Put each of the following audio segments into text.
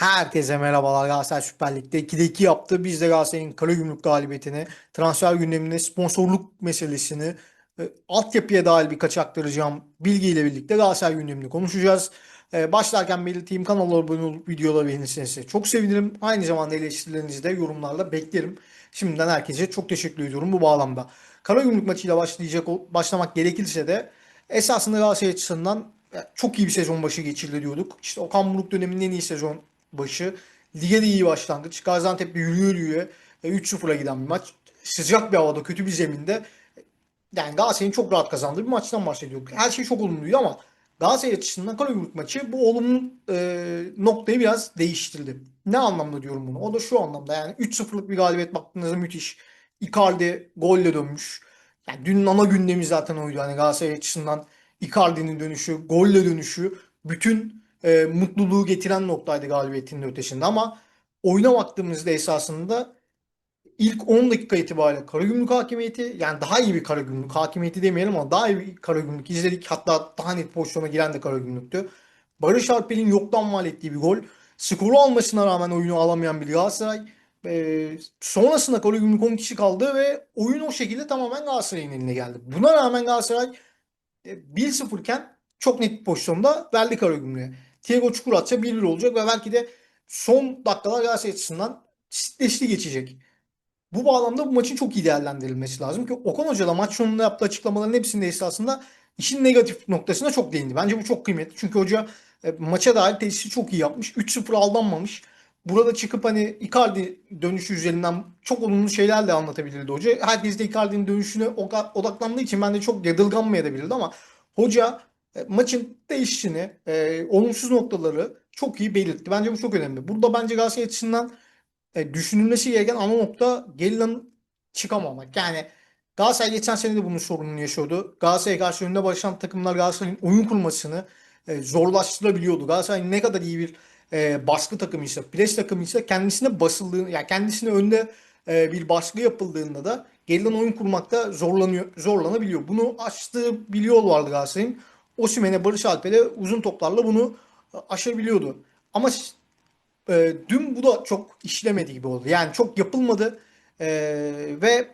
Herkese merhabalar Galatasaray Süper Lig'de 2'de 2 yaptı. Biz de Galatasaray'ın Karagümrük galibiyetini, transfer gündemini, sponsorluk meselesini, e, altyapıya dair birkaç aktaracağım bilgiyle birlikte Galatasaray gündemini konuşacağız. E, başlarken belirteyim kanala abone olup videoları beğenirseniz çok sevinirim. Aynı zamanda eleştirilerinizi de yorumlarla beklerim. Şimdiden herkese çok teşekkür ediyorum bu bağlamda. Karagümrük maçıyla başlayacak başlamak gerekirse de esasında Galatasaray açısından çok iyi bir sezon başı geçirdi diyorduk. İşte Okan Buruk döneminin en iyi sezon başı. Lige de iyi başlangıç. Gaziantep'le yürüye yürüye e, 3-0'a giden bir maç. Sıcak bir havada, kötü bir zeminde. Yani Galatasaray'ın çok rahat kazandığı bir maçtan bahsediyorduk. Her şey çok olumluydu ama Galatasaray açısından Karagümrük maçı bu olumlu e, noktayı biraz değiştirdi. Ne anlamda diyorum bunu? O da şu anlamda yani 3-0'lık bir galibiyet baktığınızda müthiş. Icardi golle dönmüş. Yani dünün ana gündemi zaten oydu. Hani Galatasaray açısından Icardi'nin dönüşü, golle dönüşü bütün e, mutluluğu getiren noktaydı galibiyetin de ötesinde ama oyuna baktığımızda esasında ilk 10 dakika itibariyle Karagümrük hakimiyeti yani daha iyi bir Karagümrük hakimiyeti demeyelim ama daha iyi bir Karagümrük izledik. Hatta daha net pozisyona giren de Karagümrük'tü. Barış Alper'in yoktan mal ettiği bir gol. Skoru almasına rağmen oyunu alamayan bir Galatasaray. Ee, sonrasında Karagümrük 10 kişi kaldı ve oyun o şekilde tamamen Galatasaray'ın eline geldi. Buna rağmen Galatasaray e, 1-0 iken çok net bir pozisyonda verdi Karagümrük'e. Thiago Çukur atsa 1-1 olacak ve belki de son dakikalar Galatasaray açısından stresli geçecek. Bu bağlamda bu maçın çok iyi değerlendirilmesi lazım ki Okan Hoca da maç sonunda yaptığı açıklamaların hepsinde esasında işin negatif noktasına çok değindi. Bence bu çok kıymetli. Çünkü hoca e, maça dair tesisi çok iyi yapmış. 3-0 aldanmamış. Burada çıkıp hani Icardi dönüşü üzerinden çok olumlu şeyler de anlatabilirdi hoca. Herkes de Icardi'nin dönüşüne odaklandığı için ben de çok yadırganmayabilirdi ama hoca maçın değişişini, e, olumsuz noktaları çok iyi belirtti. Bence bu çok önemli. Burada bence Galatasaray açısından e, düşünülmesi gereken ana nokta Gellin'in çıkamamak. Yani Galatasaray geçen sene de bunun sorununu yaşıyordu. Galatasaray'a karşı önünde başlayan takımlar Galatasaray'ın oyun kurmasını e, zorlaştırabiliyordu. Galatasaray ne kadar iyi bir e, baskı takımıysa, pres takımıysa kendisine basıldığını, yani kendisine önde e, bir baskı yapıldığında da Gelin oyun kurmakta zorlanıyor, zorlanabiliyor. Bunu açtığı bir yol vardı Galatasaray'ın. Osimhen'e, Barış Alper'e uzun toplarla bunu aşabiliyordu. Ama e, dün bu da çok işlemedi gibi oldu. Yani çok yapılmadı E, ve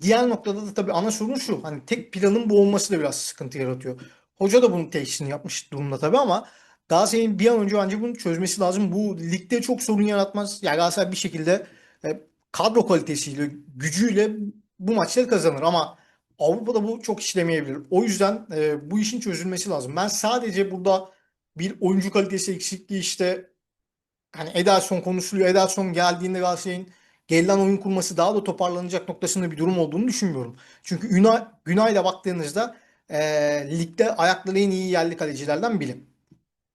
diğer noktada da tabii ana sorun şu. Hani tek planın bu olması da biraz sıkıntı yaratıyor. Hoca da bunun teşhisini yapmış durumda tabii ama Galatasaray'ın bir an önce bence bunu çözmesi lazım. Bu ligde çok sorun yaratmaz. Yani Galatasaray bir şekilde e, kadro kalitesiyle, gücüyle bu maçları kazanır ama Avrupa'da bu çok işlemeyebilir. O yüzden e, bu işin çözülmesi lazım. Ben sadece burada bir oyuncu kalitesi eksikliği işte hani Ederson konuşuluyor. Ederson geldiğinde Galatasaray'ın gerilen oyun kurması daha da toparlanacak noktasında bir durum olduğunu düşünmüyorum. Çünkü Günay, Günay'la baktığınızda e, ligde ayakları en iyi yerli kalecilerden biri.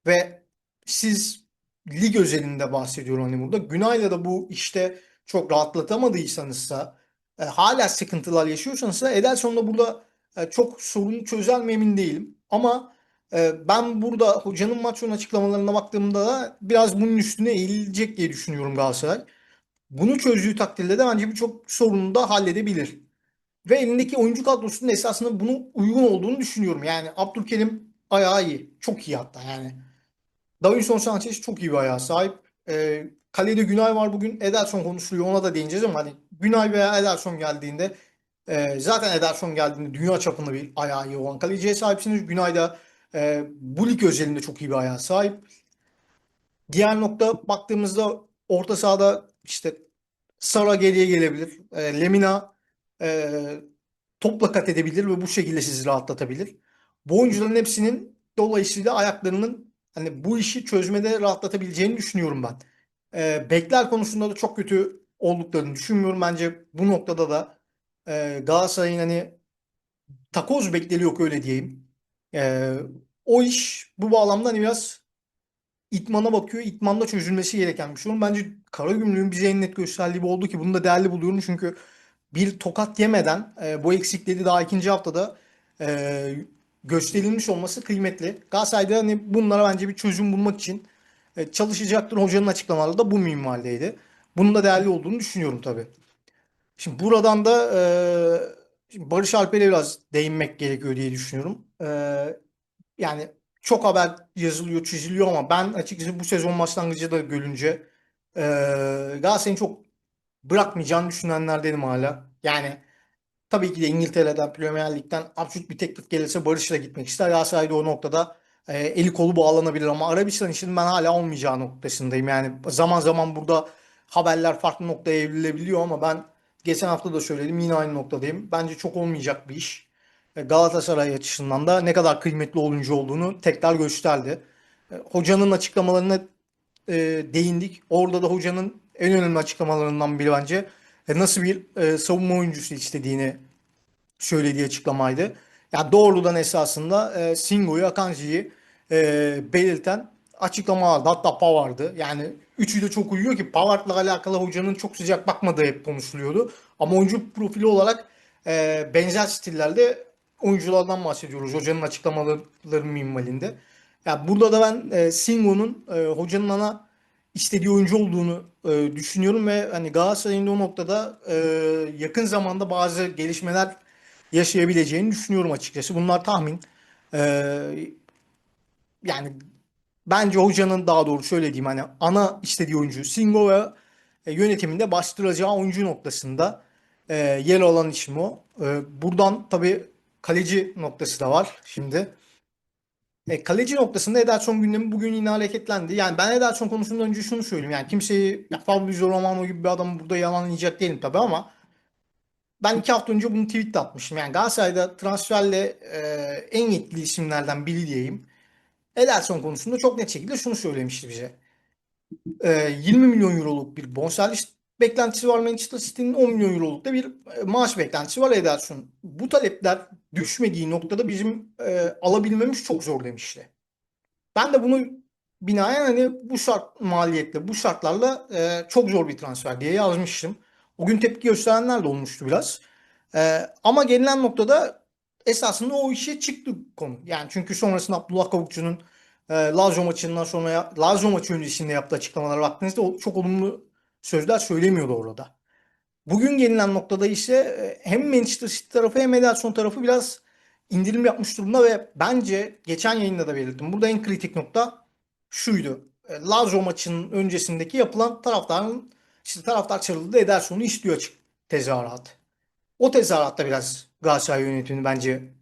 Ve siz lig özelinde bahsediyorum hani burada. Günay'la da bu işte çok rahatlatamadıysanızsa e, hala sıkıntılar yaşıyorsanız Ederson'la burada e, çok sorun çözer mi emin değilim. Ama e, ben burada hocanın maç sonu açıklamalarına baktığımda da biraz bunun üstüne eğilecek diye düşünüyorum Galatasaray. Bunu çözdüğü takdirde de bence birçok sorunu da halledebilir. Ve elindeki oyuncu kadrosunun esasında bunu uygun olduğunu düşünüyorum. Yani Abdülkerim ayağı iyi. Çok iyi hatta yani. Davinson Sanchez çok iyi bir ayağa sahip. E, kalede Günay var bugün. Ederson konuşuluyor. Ona da değineceğiz ama hani Günay veya Ederson geldiğinde e, zaten Ederson geldiğinde dünya çapında bir ayağı iyi olan kaleciye sahipsiniz. Günay da e, bu lig özelinde çok iyi bir ayağa sahip. Diğer nokta baktığımızda orta sahada işte Sara geriye gelebilir. E, Lemina e, topla kat edebilir ve bu şekilde sizi rahatlatabilir. Bu oyuncuların hepsinin dolayısıyla ayaklarının hani bu işi çözmede rahatlatabileceğini düşünüyorum ben. E, bekler konusunda da çok kötü olduklarını düşünmüyorum. Bence bu noktada da e, Galatasaray'ın hani takoz bekleri yok öyle diyeyim. E, o iş bu bağlamda hani biraz İtmana bakıyor. İtmanda çözülmesi gereken bir sorun. Bence Karagümrük'ün bize en net gösterdiği bu oldu ki bunu da değerli buluyorum. Çünkü bir tokat yemeden e, bu eksikleri daha ikinci haftada e, gösterilmiş olması kıymetli. Galatasaray'da hani bunlara bence bir çözüm bulmak için e, çalışacaktır. Hocanın açıklamaları da bu minvaldeydi. Bunun da değerli olduğunu düşünüyorum tabii. Şimdi buradan da e, şimdi Barış Alper'e biraz değinmek gerekiyor diye düşünüyorum. E, yani çok haber yazılıyor, çiziliyor ama ben açıkçası bu sezon başlangıcı da görünce e, Galatasaray'ın çok bırakmayacağını düşünenlerdenim hala. Yani tabii ki de İngiltere'den, Premier Lig'den absürt bir teklif gelirse Barış'la gitmek ister. Galatasaray da o noktada e, eli kolu bağlanabilir ama Arabistan için ben hala olmayacağı noktasındayım. Yani zaman zaman burada haberler farklı noktaya evrilebiliyor ama ben geçen hafta da söyledim yine aynı noktadayım. Bence çok olmayacak bir iş. E, Galatasaray açısından da ne kadar kıymetli oyuncu olduğunu tekrar gösterdi. E, Hocanın açıklamalarına e, değindik. Orada da hocanın en önemli açıklamalarından biri bence e, nasıl bir e, savunma oyuncusu istediğini söylediği açıklamaydı. Yani doğrudan esasında e, Singo'yu, Akanji'yi e, belirten açıklama vardı. Hatta Pavard'ı. Yani üçü de çok uyuyor ki Pavard'la alakalı hocanın çok sıcak bakmadığı hep konuşuluyordu. Ama oyuncu profili olarak e, benzer stillerde oyunculardan bahsediyoruz. Hocanın açıklamaları minvalinde. Yani burada da ben e, Singo'nun e, hocanın ana istediği oyuncu olduğunu e, düşünüyorum ve hani Galatasaray'ın da o noktada e, yakın zamanda bazı gelişmeler yaşayabileceğini düşünüyorum açıkçası. Bunlar tahmin. E, yani bence hocanın daha doğru şöyle diyeyim hani ana istediği oyuncu Singo ve yönetiminde bastıracağı oyuncu noktasında e, yer alan isim o. E, buradan tabii kaleci noktası da var şimdi. E, kaleci noktasında Ederson gündemi bugün yine hareketlendi. Yani ben Ederson konusunda önce şunu söyleyeyim. Yani kimseyi ya Fabrizio Romano gibi bir adamı burada yalanlayacak değilim tabii ama ben iki hafta önce bunu tweet de atmıştım. Yani Galatasaray'da transferle e, en yetkili isimlerden biri diyeyim. Ederson konusunda çok net şekilde şunu söylemişti bize. E, 20 milyon euroluk bir bonservis beklentisi var Manchester City'nin 10 milyon euroluk da bir e, maaş beklentisi var Ederson. Bu talepler düşmediği noktada bizim e, alabilmemiz çok zor demişti. Ben de bunu binaen hani bu şart maliyetle, bu şartlarla e, çok zor bir transfer diye yazmıştım. O gün tepki gösterenler de olmuştu biraz. E, ama gelinen noktada esasında o işe çıktı konu. Yani çünkü sonrasında Abdullah Kavukçu'nun e, Lazio maçından sonra Lazio maçı öncesinde yaptığı açıklamalara baktığınızda çok olumlu sözler söylemiyordu orada. Bugün gelinen noktada ise e, hem Manchester City tarafı hem Ederson tarafı biraz indirim yapmış durumda ve bence geçen yayında da belirttim. Burada en kritik nokta şuydu. E, Lazio maçının öncesindeki yapılan taraftarın işte taraftar çarıldı Ederson'u istiyor açık tezahürat. O tezahüratta biraz Galatasaray yönetimini bence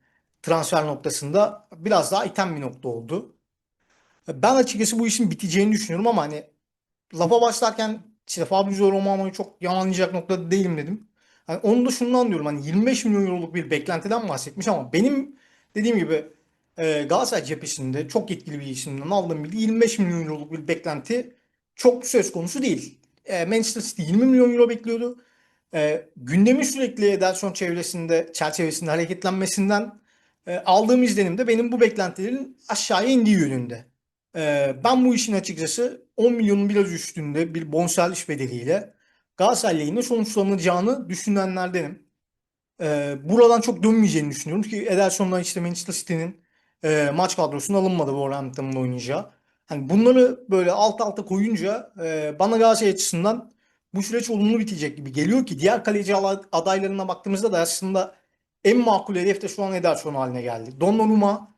transfer noktasında biraz daha iten bir nokta oldu. Ben açıkçası bu işin biteceğini düşünüyorum ama hani lafa başlarken işte Fabrizio Romano'yu çok yalanlayacak noktada değilim dedim. Hani onu da şundan diyorum hani 25 milyon euroluk bir beklentiden bahsetmiş ama benim dediğim gibi e, Galatasaray cephesinde çok yetkili bir isimden aldığım bilgi 25 milyon euroluk bir beklenti çok söz konusu değil. E, Manchester City 20 milyon euro bekliyordu. E, gündemin sürekli Ederson çevresinde, çerçevesinde hareketlenmesinden e, aldığım izlenim de benim bu beklentilerin aşağıya indiği yönünde. Ee, ben bu işin açıkçası 10 milyonun biraz üstünde bir bonservis bedeliyle Galatasaray lehine sonuçlanacağını düşünenlerdenim. Ee, buradan çok dönmeyeceğini düşünüyorum ki Ederson'dan işte Manchester City'nin e, maç kadrosuna alınmadı Wolverhampton'ın oynayacağı. Hani bunları böyle alt alta koyunca e, bana Galatasaray açısından bu süreç olumlu bitecek gibi geliyor ki diğer kaleci adaylarına baktığımızda da aslında en makul hedef de şu an Ederson haline geldi. Donnarumma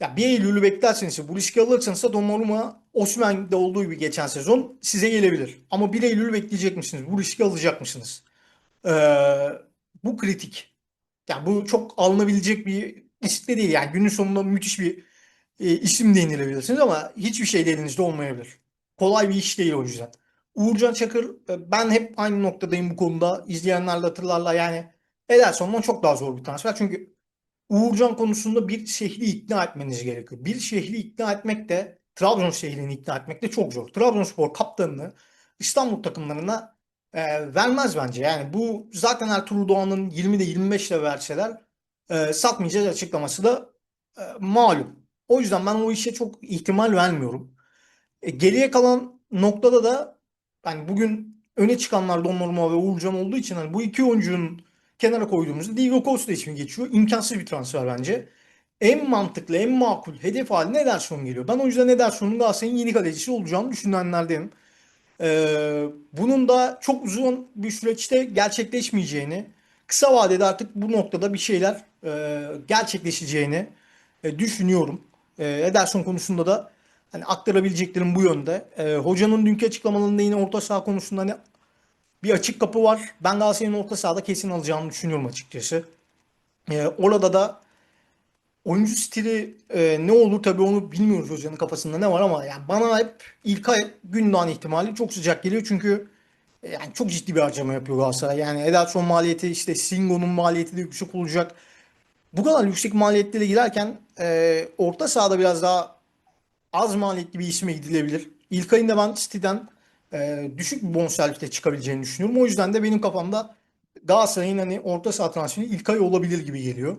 ya bir Eylül'ü beklerseniz bu riski alırsanız Donnarumma Osimhen'de olduğu gibi geçen sezon size gelebilir. Ama 1 Eylül bekleyecek misiniz? Bu riski alacak mısınız? Ee, bu kritik. Yani bu çok alınabilecek bir risk de değil. Yani günün sonunda müthiş bir e, isim değinilebilirsiniz ama hiçbir şey de elinizde olmayabilir. Kolay bir iş değil o yüzden. Uğurcan Çakır e, ben hep aynı noktadayım bu konuda. İzleyenler de hatırlarlar yani Ederson'dan çok daha zor bir transfer. Çünkü Uğurcan konusunda bir şehri ikna etmeniz gerekiyor. Bir şehri ikna etmek de Trabzon şehrini ikna etmek de çok zor. Trabzonspor kaptanını İstanbul takımlarına e, vermez bence. Yani bu zaten Ertuğrul Doğan'ın 20'de 25 ile verseler e, satmayacağız açıklaması da e, malum. O yüzden ben o işe çok ihtimal vermiyorum. E, geriye kalan noktada da yani bugün öne çıkanlar Donnarumma ve Uğurcan olduğu için hani bu iki oyuncunun kenara koyduğumuzda Diego Costa ismi geçiyor. İmkansız bir transfer bence. En mantıklı, en makul hedef haline Ederson geliyor. Ben o yüzden Ederson'un Galatasaray'ın yeni kalecisi olacağını düşünenlerdenim. Ee, bunun da çok uzun bir süreçte gerçekleşmeyeceğini, kısa vadede artık bu noktada bir şeyler e, gerçekleşeceğini e, düşünüyorum. E, Ederson konusunda da hani aktarabileceklerim bu yönde. E, hocanın dünkü açıklamalarında yine orta saha konusunda hani bir açık kapı var. Ben Galatasaray'ın orta sahada kesin alacağını düşünüyorum açıkçası. E, orada da oyuncu stili e, ne olur tabii onu bilmiyoruz hocanın kafasında ne var ama yani bana hep İlkay Gündoğan ihtimali çok sıcak geliyor çünkü e, yani çok ciddi bir harcama yapıyor Galatasaray. Yani Ederson maliyeti işte Singo'nun maliyeti de yüksek olacak. Bu kadar yüksek maliyetlere girerken e, orta sahada biraz daha az maliyetli bir isme gidilebilir. İlkay'ın da ben City'den e, düşük bir bonservisle çıkabileceğini düşünüyorum. O yüzden de benim kafamda Galatasaray'ın hani orta saha transferi İlkay olabilir gibi geliyor.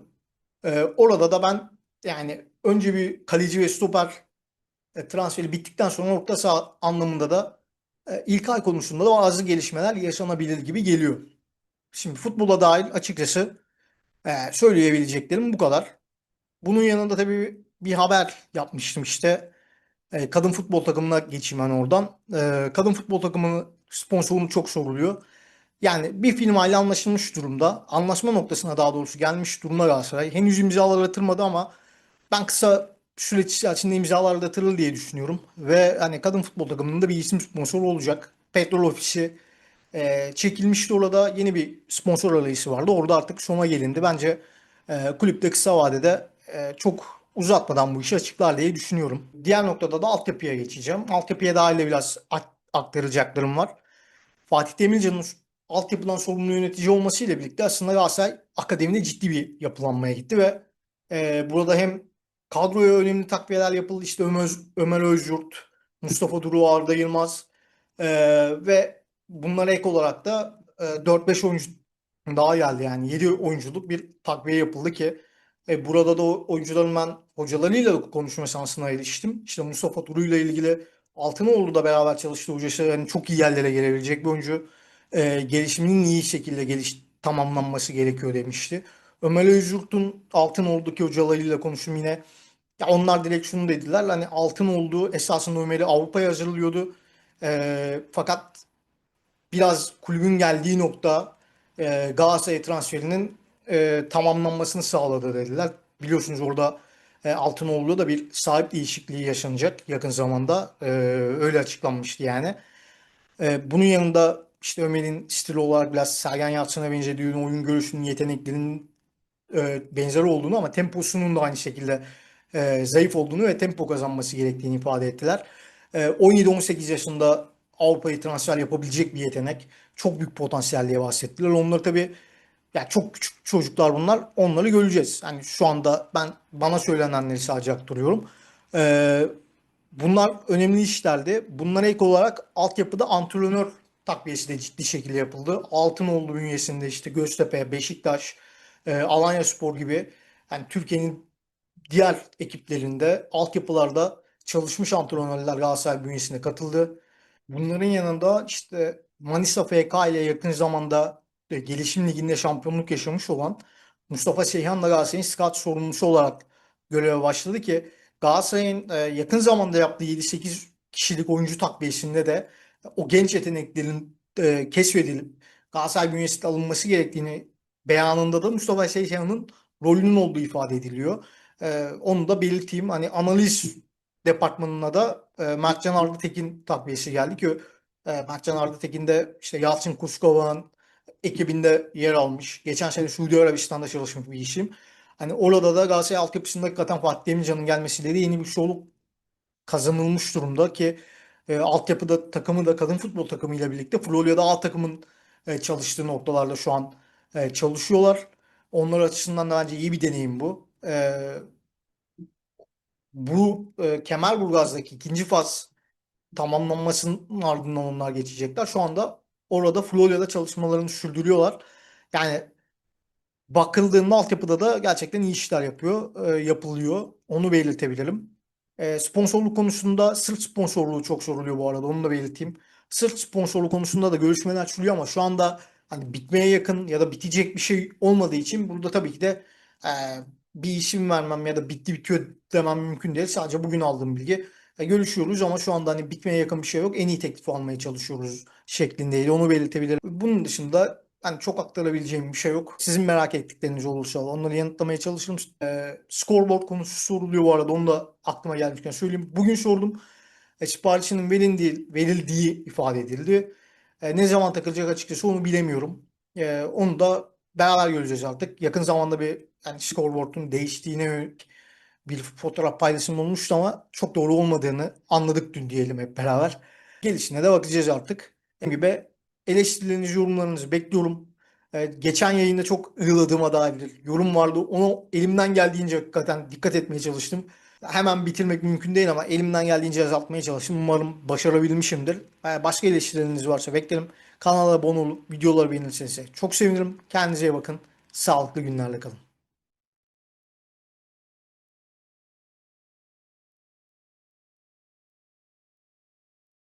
E, orada da ben yani önce bir kaleci ve stoper e, transferi bittikten sonra orta saha anlamında da e, İlkay konusunda da bazı gelişmeler yaşanabilir gibi geliyor. Şimdi futbola dahil açıkçası e, söyleyebileceklerim bu kadar. Bunun yanında tabii bir haber yapmıştım işte. E, kadın futbol takımına geçeyim ben oradan. E, kadın futbol takımının sponsorluğu çok soruluyor. Yani bir firmayla anlaşılmış durumda. Anlaşma noktasına daha doğrusu gelmiş durumda Galatasaray. Henüz imzaları atılmadı ama ben kısa süreç içerisinde imzalar da atılır diye düşünüyorum. Ve hani kadın futbol takımının da bir isim sponsoru olacak. Petrol Ofisi e, çekilmişti orada. Yeni bir sponsor arayışı vardı. Orada artık sona gelindi. Bence e, kulüpte kısa vadede e, çok uzatmadan bu işi açıklar diye düşünüyorum. Diğer noktada da altyapıya geçeceğim. Altyapıya dair de biraz ak- aktaracaklarım var. Fatih Demircan'ın altyapıdan sorumlu yönetici olmasıyla birlikte aslında Galatasaray akademide ciddi bir yapılanmaya gitti ve e, burada hem kadroya önemli takviyeler yapıldı. İşte Ömer, Ömer Özyurt, Mustafa Duru, Arda Yılmaz e, ve bunlara ek olarak da e, 4-5 oyuncu daha geldi yani 7 oyunculuk bir takviye yapıldı ki e, burada da oyuncuların ben hocalarıyla konuşma şansına eriştim. İşte Mustafa Duru ile ilgili Altınoğlu da beraber çalıştı hocası. Yani çok iyi yerlere gelebilecek bir oyuncu. E, gelişiminin iyi şekilde geliş tamamlanması gerekiyor demişti. Ömer Özyurt'un Altınoğlu'daki hocalarıyla konuştum yine. Ya onlar direkt şunu dediler. Hani Altınoğlu esasında Ömer'i Avrupa'ya hazırlıyordu. E, fakat biraz kulübün geldiği nokta e, Galatasaray transferinin e, tamamlanmasını sağladı dediler. Biliyorsunuz orada e, Altınoğlu'da da bir sahip değişikliği yaşanacak yakın zamanda. E, öyle açıklanmıştı yani. E, bunun yanında işte Ömer'in stili olarak biraz Sergen Yalçın'a benzediğini, oyun görüşünün, yeteneklerinin e, benzeri olduğunu ama temposunun da aynı şekilde e, zayıf olduğunu ve tempo kazanması gerektiğini ifade ettiler. E, 17-18 yaşında Avrupa'yı transfer yapabilecek bir yetenek. Çok büyük potansiyel diye bahsettiler. Onları tabii ya çok küçük çocuklar bunlar. Onları göreceğiz. Hani şu anda ben bana söylenenleri sadece aktarıyorum. E, bunlar önemli işlerdi. Bunlara ek olarak altyapıda antrenör takviyesi de ciddi şekilde yapıldı. Altınoğlu bünyesinde işte Göztepe, Beşiktaş, e, Alanyaspor gibi yani Türkiye'nin diğer ekiplerinde altyapılarda çalışmış antrenörler Galatasaray bünyesine katıldı. Bunların yanında işte Manisa FK ile yakın zamanda e, Gelişim Ligi'nde şampiyonluk yaşamış olan Mustafa Seyhan da Galatasaray'ın scout sorumlusu olarak göreve başladı ki Galatasaray'ın e, yakın zamanda yaptığı 7-8 kişilik oyuncu takviyesinde de o genç yeteneklerin e, keşfedilip Galatasaray bünyesinde alınması gerektiğini beyanında da Mustafa Seyhan'ın rolünün olduğu ifade ediliyor. E, onu da belirteyim. Hani analiz departmanına da e, Mertcan Arda Tekin takviyesi geldi ki e, Mertcan Arda Tekin de işte Yalçın Kuskova'nın ekibinde yer almış. Geçen sene Suudi Arabistan'da çalışmış bir işim. Hani orada da Galatasaray altyapısında hakikaten Fatih Demircan'ın gelmesiyle de yeni bir soluk kazanılmış durumda ki e, altyapıda takımı da kadın futbol takımıyla birlikte Florya'da A takımın e, çalıştığı noktalarda şu an e, çalışıyorlar. Onlar açısından da bence iyi bir deneyim bu. E, bu e, Kemerburgaz'daki ikinci faz tamamlanmasının ardından onlar geçecekler. Şu anda orada Florya'da çalışmalarını sürdürüyorlar. Yani bakıldığında altyapıda da gerçekten iyi işler yapıyor, e, yapılıyor. Onu belirtebilirim. E, sponsorluk konusunda sırt sponsorluğu çok soruluyor bu arada. Onu da belirteyim. Sırt sponsorluğu konusunda da görüşmeler sürüyor ama şu anda hani bitmeye yakın ya da bitecek bir şey olmadığı için burada tabii ki de e, bir işim vermem ya da bitti bitiyor demem mümkün değil. Sadece bugün aldığım bilgi. E, görüşüyoruz ama şu anda hani bitmeye yakın bir şey yok. En iyi teklifi almaya çalışıyoruz şeklindeydi. Onu belirtebilirim. Bunun dışında hani çok aktarabileceğim bir şey yok. Sizin merak ettikleriniz olursa onları yanıtlamaya çalışırım. Ee, scoreboard konusu soruluyor bu arada. Onu da aklıma gelmişken söyleyeyim. Bugün sordum. E, siparişinin verildiği, verildiği ifade edildi. E, ne zaman takılacak açıkçası onu bilemiyorum. E, onu da beraber göreceğiz artık. Yakın zamanda bir yani scoreboard'un değiştiğine yönelik bir fotoğraf paylaşım olmuştu ama çok doğru olmadığını anladık dün diyelim hep beraber. Gelişine de bakacağız artık. Dediğim gibi eleştirilerinizi, yorumlarınızı bekliyorum. Ee, geçen yayında çok ığladığıma dair yorum vardı. Onu elimden geldiğince hakikaten dikkat etmeye çalıştım. Hemen bitirmek mümkün değil ama elimden geldiğince azaltmaya çalıştım. Umarım başarabilmişimdir. Ee, başka eleştirileriniz varsa beklerim. Kanala abone olup videoları beğenirseniz çok sevinirim. Kendinize iyi bakın. Sağlıklı günlerle kalın.